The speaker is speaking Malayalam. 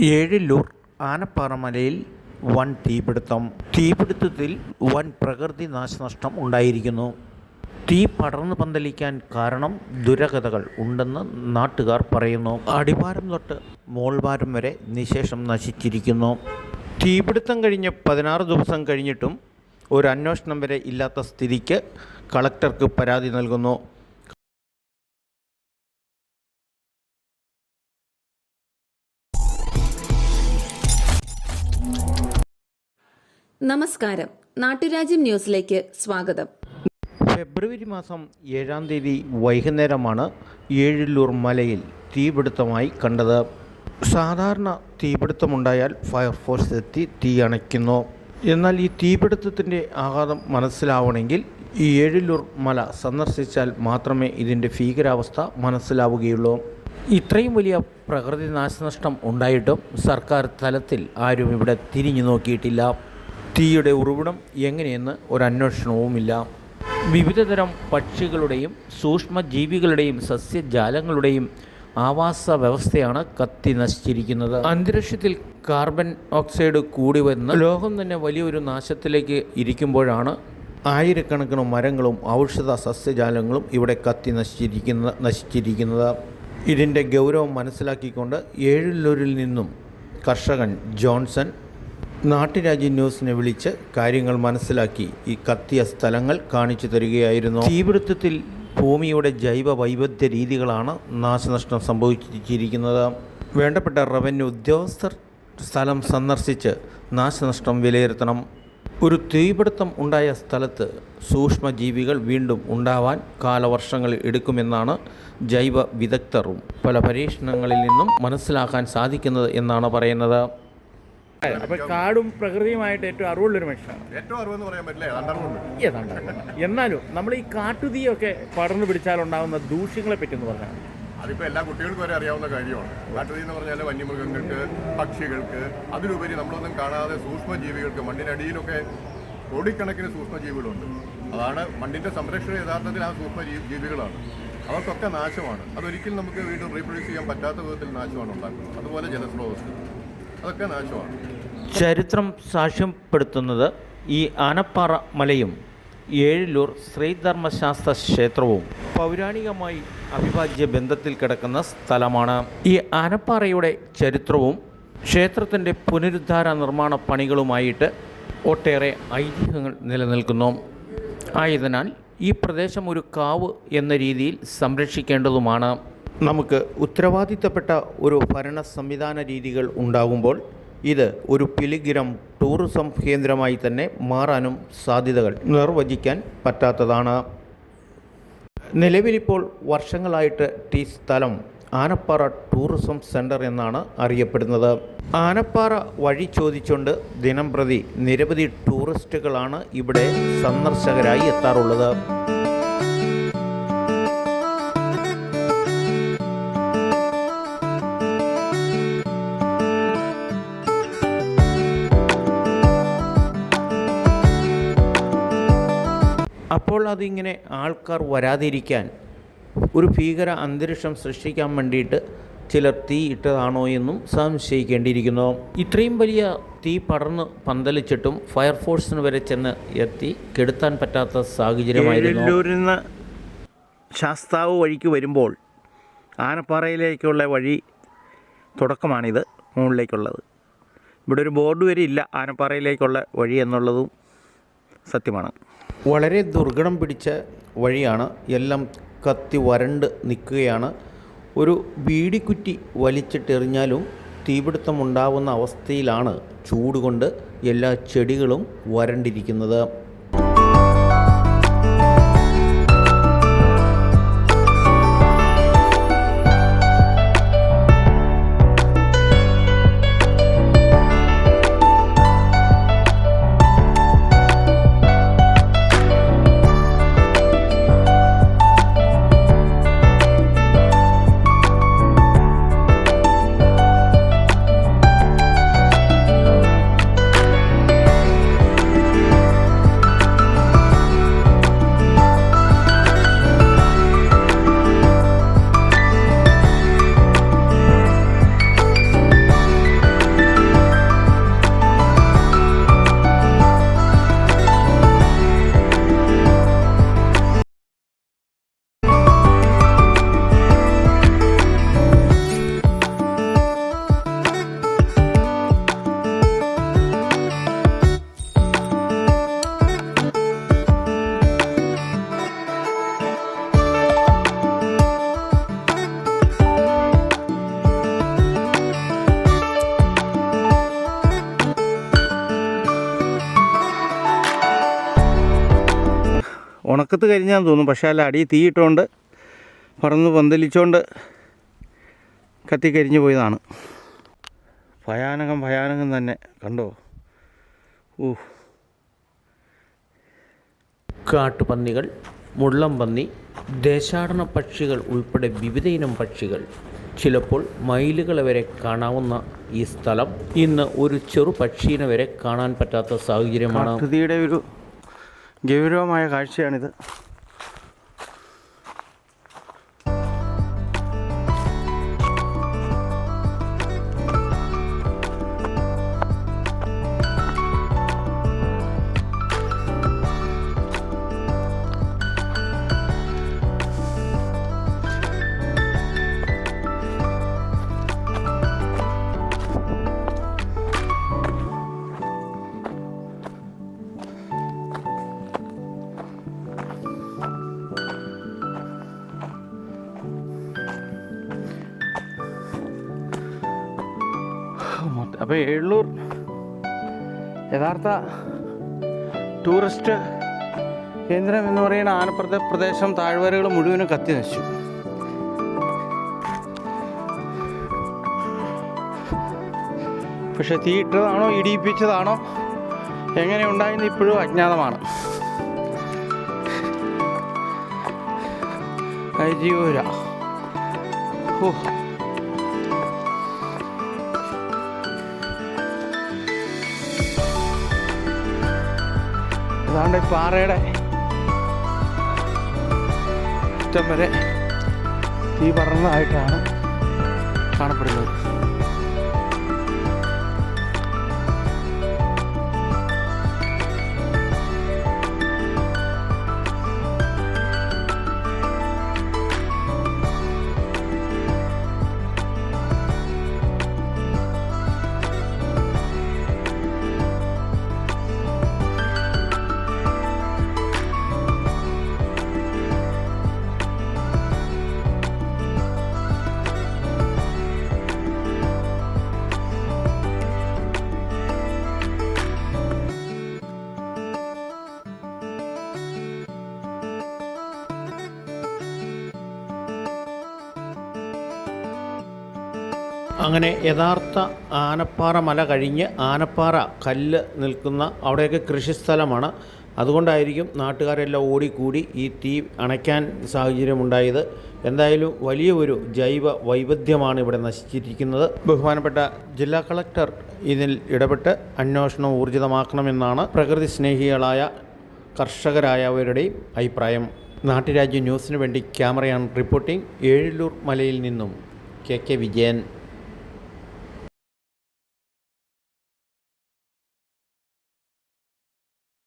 ഏഴിലൂർ ആനപ്പാറമലയിൽ വൻ തീപിടുത്തം. തീപിടുത്തത്തിൽ വൻ പ്രകൃതി നാശനഷ്ടം ഉണ്ടായിരിക്കുന്നു. തീ പടർന്നു പന്തലിക്കാൻ കാരണം ദുരകഥകൾ ഉണ്ടെന്ന് നാട്ടുകാർ പറയുന്നു. അടിവാരം തൊട്ട് മോൾവാരം വരെ നിശേഷം നശിച്ചിരിക്കുന്നു. തീപിടുത്തം കഴിഞ്ഞ് പതിനാറ് ദിവസം കഴിഞ്ഞിട്ടും ഒരു അന്വേഷണം വരെ ഇല്ലാത്ത സ്ഥിതിക്ക് കളക്ടർക്ക് പരാതി നൽകുന്നു. നമസ്കാരം. നാട്ടുരാജ്യം ന്യൂസിലേക്ക് സ്വാഗതം. ഫെബ്രുവരി മാസം ഏഴാം തീയതി വൈകുന്നേരമാണ് ഏഴിലൂർ മലയിൽ തീപിടുത്തമായി കണ്ടത്. സാധാരണ തീപിടുത്തമുണ്ടായാൽ ഫയർഫോഴ്സ് എത്തി തീ അണയ്ക്കുന്നു. എന്നാൽ ഈ തീപിടുത്തത്തിന്റെ ആഘാതം മനസ്സിലാവണമെങ്കിൽ ഈ ഏഴിലൂർ മല സന്ദർശിച്ചാൽ മാത്രമേ ഇതിന്റെ ഭീകരാവസ്ഥ മനസ്സിലാവുകയുള്ളൂ. ഇത്രയും വലിയ പ്രകൃതി നാശനഷ്ടം ഉണ്ടായിട്ടും സർക്കാർ തലത്തിൽ ആരും ഇവിടെ തിരിഞ്ഞു നോക്കിയിട്ടില്ല. തീയുടെ ഉറവിടം എങ്ങനെയെന്ന് ഒരു അന്വേഷണവുമില്ല വിവിധതരം പക്ഷികളുടെയും സൂക്ഷ്മജീവികളുടെയും സസ്യജാലങ്ങളുടെയും ആവാസ വ്യവസ്ഥയാണ് കത്തി നശിച്ചിരിക്കുന്നത്. അന്തരീക്ഷത്തിൽ കാർബൺ ഓക്സൈഡ് കൂടി വന്ന് ലോകം തന്നെ വലിയൊരു നാശത്തിലേക്ക് ഇരിക്കുമ്പോഴാണ് ആയിരക്കണക്കിന് മരങ്ങളും ഔഷധ സസ്യജാലങ്ങളും ഇവിടെ കത്തി നശിച്ചിരിക്കുന്ന നശിച്ചിരിക്കുന്നത്. ഇതിന്റെ ഗൗരവം മനസ്സിലാക്കിക്കൊണ്ട് ഏഴിലൊരിൽ നിന്നും കർഷകൻ ജോൺസൺ നാട്ടുരാജ്യ ന്യൂസിനെ വിളിച്ച് കാര്യങ്ങൾ മനസ്സിലാക്കി ഈ കത്തിയ സ്ഥലങ്ങൾ കാണിച്ചു തരികയായിരുന്നു. തീപിടുത്തത്തിൽ ഭൂമിയുടെ ജൈവ വൈവിധ്യ രീതികളാണ് നാശനഷ്ടം സംഭവിച്ചിരിക്കുന്നത്. വേണ്ടപ്പെട്ട റവന്യൂ ഉദ്യോഗസ്ഥർ സ്ഥലം സന്ദർശിച്ച് നാശനഷ്ടം വിലയിരുത്തണം. ഒരു തീപിടുത്തം ഉണ്ടായ സ്ഥലത്ത് സൂക്ഷ്മജീവികൾ വീണ്ടും ഉണ്ടാവാൻ കാലവർഷങ്ങൾ എടുക്കുമെന്നാണ് ജൈവ വിദഗ്ധരും പല പരീക്ഷണങ്ങളിൽ നിന്നും മനസ്സിലാക്കാൻ സാധിക്കുന്നത് എന്നാണ് പറയുന്നത്. അപ്പൊ കാടും പ്രകൃതിയുമായിട്ട് ഏറ്റവും അറിവുള്ളൊരു മനുഷ്യനാണ്. ഏറ്റവും അറിവെന്ന് പറയാൻ പറ്റില്ല? ഏതാണ്ട് എന്നാലും നമ്മൾ ഈ കാട്ടുതീയൊക്കെ പടർന്നു പിടിച്ചാൽ ഉണ്ടാകുന്ന ദൂഷ്യങ്ങളെ പറ്റി എന്ന് പറഞ്ഞാൽ അതിപ്പോൾ എല്ലാ കുട്ടികൾക്കും വരെ അറിയാവുന്ന കാര്യമാണ്. കാട്ടുതീ എന്ന് പറഞ്ഞാൽ വന്യമൃഗങ്ങൾക്ക് പക്ഷികൾക്ക് അതിലുപരി നമ്മളൊന്നും കാണാതെ സൂക്ഷ്മജീവികൾക്ക് മണ്ണിനടിയിലൊക്കെ കോടിക്കണക്കിന് സൂക്ഷ്മജീവികളുണ്ട്. അതാണ് മണ്ണിന്റെ സംരക്ഷണം യഥാർത്ഥത്തിൽ ആ സൂക്ഷ്മജീവികളാണ്. അവർക്കൊക്കെ നാശമാണ്. അതൊരിക്കലും നമുക്ക് വീണ്ടും റീപ്രൊഡ്യൂസ് ചെയ്യാൻ പറ്റാത്ത വിധത്തിൽ നാശമാണ് ഉണ്ടാക്കുന്നത്. അതുപോലെ ജലസ്രോതസ് അതൊക്കെ നാശമാണ്. ചരിത്രം സാക്ഷ്യപ്പെടുത്തുന്നത് ഈ ആനപ്പാറ മലയും ഏഴിലൂർ ശ്രീധർമ്മശാസ്ത്ര ക്ഷേത്രവും. പൗരാണികമായി അവിഭാജ്യ ബന്ധത്തിൽ കിടക്കുന്ന സ്ഥലമാണ്. ഈ ആനപ്പാറയുടെ ചരിത്രവും ക്ഷേത്രത്തിന്റെ പുനരുദ്ധാര നിർമ്മാണ പണികളുമായിട്ട് ഒട്ടേറെ ഐതിഹ്യങ്ങൾ നിലനിൽക്കുന്നു. ആയതിനാൽ ഈ പ്രദേശം ഒരു കാവ് എന്ന രീതിയിൽ സംരക്ഷിക്കേണ്ടതുമാണ്. നമുക്ക് ഉത്തരവാദിത്തപ്പെട്ട ഒരു ഭരണ സംവിധാന രീതികൾ ഉണ്ടാകുമ്പോൾ ഇത് ഒരു പിലിഗ്രം ടൂറിസം കേന്ദ്രമായി തന്നെ മാറാനും സാധ്യതകൾ നിർവചിക്കാൻ പറ്റാത്തതാണ്. നിലവിലിപ്പോൾ വർഷങ്ങളായിട്ട് ഈ സ്ഥലം ആനപ്പാറ ടൂറിസം സെന്റർ എന്നാണ് അറിയപ്പെടുന്നത്. ആനപ്പാറ വഴി ചോദിച്ചുകൊണ്ട് ദിനം പ്രതി നിരവധി ടൂറിസ്റ്റുകളാണ് ഇവിടെ സന്ദർശകരായി എത്താറുള്ളത്. അപ്പോൾ അതിങ്ങനെ ആൾക്കാർ വരാതിരിക്കാൻ ഒരു ഭീകര അന്തരീക്ഷം സൃഷ്ടിക്കാൻ വേണ്ടിയിട്ട് ചിലർ തീ ഇട്ടതാണോ എന്നും സംശയിക്കേണ്ടിയിരിക്കുന്നു. ഇത്രയും വലിയ തീ പടർന്ന് പന്തലിച്ചിട്ടും ഫയർഫോഴ്സിന് വരെ ചെന്ന് എത്തി കെടുത്താൻ പറ്റാത്ത സാഹചര്യമായിരുന്നു. ശാസ്താവ് വഴിക്ക് വരുമ്പോൾ ആനപ്പാറയിലേക്കുള്ള വഴി തുടക്കമാണിത് മുകളിലേക്കുള്ളത്. ഇവിടെ ഒരു ബോർഡ് വരെ ഇല്ല ആനപ്പാറയിലേക്കുള്ള വഴി എന്നുള്ളതും സത്യമാണ്. വളരെ ദുർഘടം പിടിച്ച വഴിയാണ് എല്ലാം കത്തി വരണ്ട് നിൽക്കുകയാണ്. ഒരു ബീഡിക്കുറ്റി വലിച്ചിട്ടെറിഞ്ഞാലും തീപിടുത്തം ഉണ്ടാവുന്ന അവസ്ഥയിലാണ് ചൂടുകൊണ്ട് എല്ലാ ചെടികളും വരണ്ടിരിക്കുന്നത്. തുടക്കത്ത് കരിഞ്ഞാന്ന് തോന്നും പക്ഷേ അല്ല അടി തീയിട്ടുകൊണ്ട് പറന്ന് പന്തലിച്ചുകൊണ്ട് കത്തിക്കരിഞ്ഞു പോയതാണ്. ഭയാനകം ഭയാനകം തന്നെ. കണ്ടോ? ഊ കാട്ടുപന്നികൾ മുള്ളം പന്നി ദേശാടന പക്ഷികൾ ഉൾപ്പെടെ വിവിധ ഇനം പക്ഷികൾ. ചിലപ്പോൾ മയിലുകളെ വരെ കാണാവുന്ന ഈ സ്ഥലം ഇന്ന് ഒരു ചെറു പക്ഷീനെ വരെ കാണാൻ പറ്റാത്ത സാഹചര്യമാണ്. ഒരു ഗൗരവമായ കാഴ്ചയാണിത്. അപ്പോൾ എള്ളൂർ യഥാർത്ഥ ടൂറിസ്റ്റ് കേന്ദ്രം എന്ന് പറയുന്ന ആനപ്രദ പ്രദേശം താഴ്വരകൾ മുഴുവനും കത്തി നശിച്ചു. പക്ഷെ തീയിട്ടതാണോ ഇടിയിപ്പിച്ചതാണോ എങ്ങനെ ഉണ്ടായെന്ന് ഇപ്പോഴും അജ്ഞാതമാണ്. അരിയൂര ഓ ഏതാണ്ട് ഈ പാറയുടെ അറ്റം വരെ തീ പറന്നതായിട്ടാണ് കാണപ്പെടുന്നത്. അങ്ങനെ യഥാർത്ഥ ആനപ്പാറ മല കഴിഞ്ഞ് ആനപ്പാറ കല്ല് നിൽക്കുന്ന അവിടെയൊക്കെ കൃഷിസ്ഥലമാണ്. അതുകൊണ്ടായിരിക്കും നാട്ടുകാരെല്ലാം ഓടിക്കൂടി ഈ തീ അണയ്ക്കാൻ സാഹചര്യമുണ്ടായത്. എന്തായാലും വലിയ ഒരു ജൈവ വൈവിധ്യമാണ് ഇവിടെ നശിച്ചിരിക്കുന്നത്. ബഹുമാനപ്പെട്ട ജില്ലാ കളക്ടർ ഇതിൽ ഇടപെട്ട് അന്വേഷണം ഊർജിതമാക്കണമെന്നാണ് പ്രകൃതി സ്നേഹികളായ കർഷകരായവരുടെയും അഭിപ്രായം. നാട്ടുരാജ്യ ന്യൂസിന് വേണ്ടി ക്യാമറയാണ് റിപ്പോർട്ടിംഗ്. ഏഴിലൂർ മലയിൽ നിന്നും കെ കെ വിജയൻ.